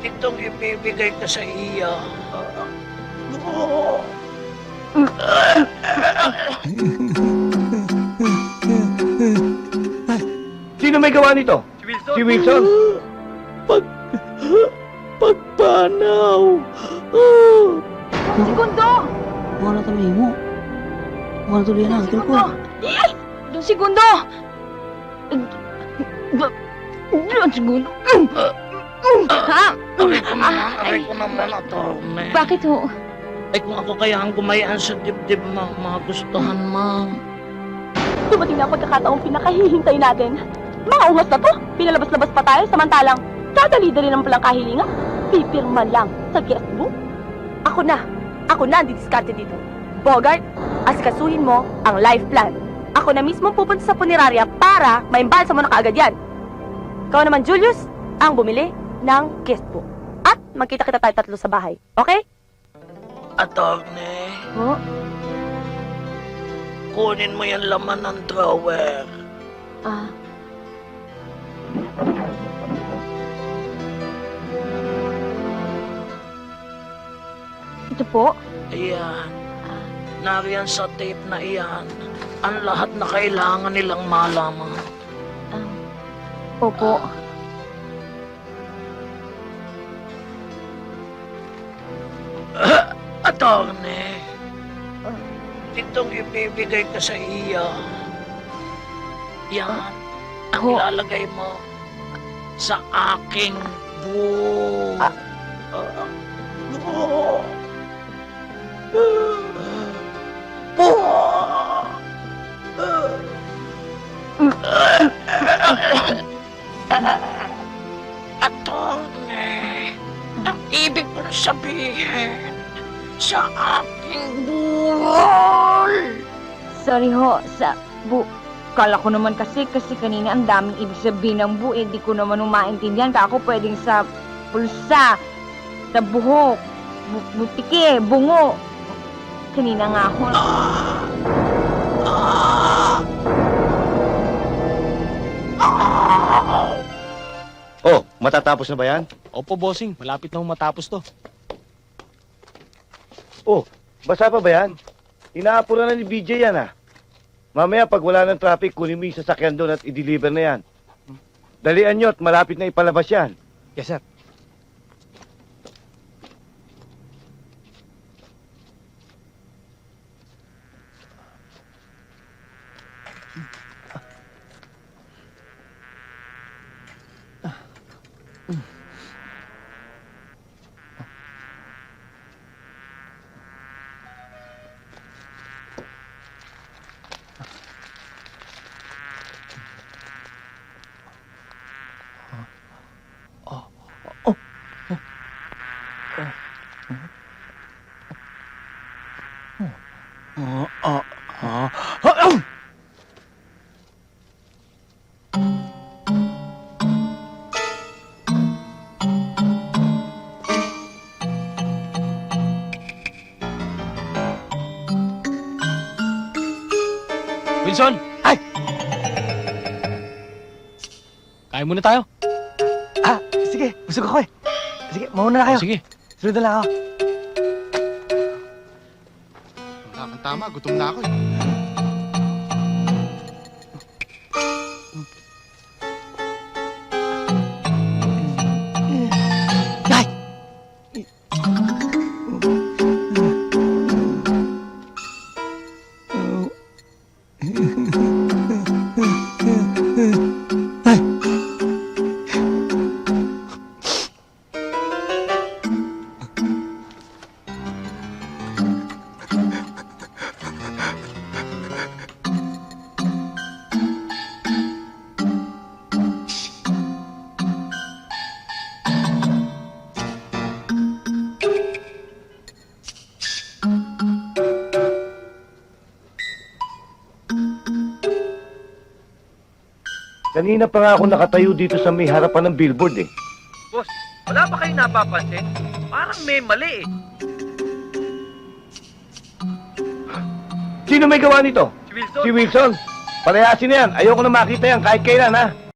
itong ibibigay ko sa iyo. Sino may gawa nito? Si Wilson? Si Wilson? Pag... Pagpanaw. Segundo! Mga na tamay mo. Mga na tuloy na. Tulog ko. Ay! Dos segundo! Dos segundo. Ha? Aray ko naman, aray ko naman, attorney. Bakit ho? Ay kung ako kaya ang gumayaan sa dibdib mo, magustuhan mo. Dumating na ang pagkakataong pinakahihintay natin. Mga ungas na to. Pinalabas-labas pa tayo samantalang dadali-dali ng palang kahilingan. Pipirma lang sa guest book. Ako na. Ako na ang didiskarte dito. Bogart, asikasuhin mo ang life plan. Ako na mismo pupunta sa punerarya para maimbalsa mo na kaagad yan. Ikaw naman, Julius, ang bumili ng guest book. At magkita-kita tayo tatlo sa bahay. Okay? Attorney, Oh, kunin mo yung laman ng drawer. ah. Ito po? Ayan. Nariyan sa tape na iyan. Ang lahat na kailangan nilang malaman. Ah, opo. Ah. itong ibibigay ko sa iyo. Yan. Ang Ho. ilalagay mo sa aking book. Ah. Oh. Attorney, ang ibig ko sabihin sa aking buhol. Sorry ho, sa bu... Kala ko naman kasi, kasi kanina ang daming ibig sabihin ng bu, eh, di ko naman umaintindihan. Kaya ako pwedeng sa pulsa, sa buhok, bu butike, bungo. Kanina nga ho. Oh, matatapos na ba yan? Opo, bossing. Malapit na matapos to. Oh, basa pa ba yan? Inaapura na ni BJ yan ah. Mamaya pag wala ng traffic, kunin mo yung sasakyan doon at i-deliver na yan. Dalian nyo at malapit na ipalabas yan. Yes, sir. Wilson! Ay! Kain muna tayo. Ah, sige. Busog ako eh. Sige, mauna na kayo. O, sige. Sunod na lang ako. Tamang tama, gutom na ako eh. Kanina pa nga ako nakatayo dito sa may harapan ng billboard eh. Boss, wala ba kayo napapansin? Parang may mali eh. Sino may gawa nito? Si Wilson. Si Wilson. Palayasin na yan. Ayoko na makita yan kahit kailan ha.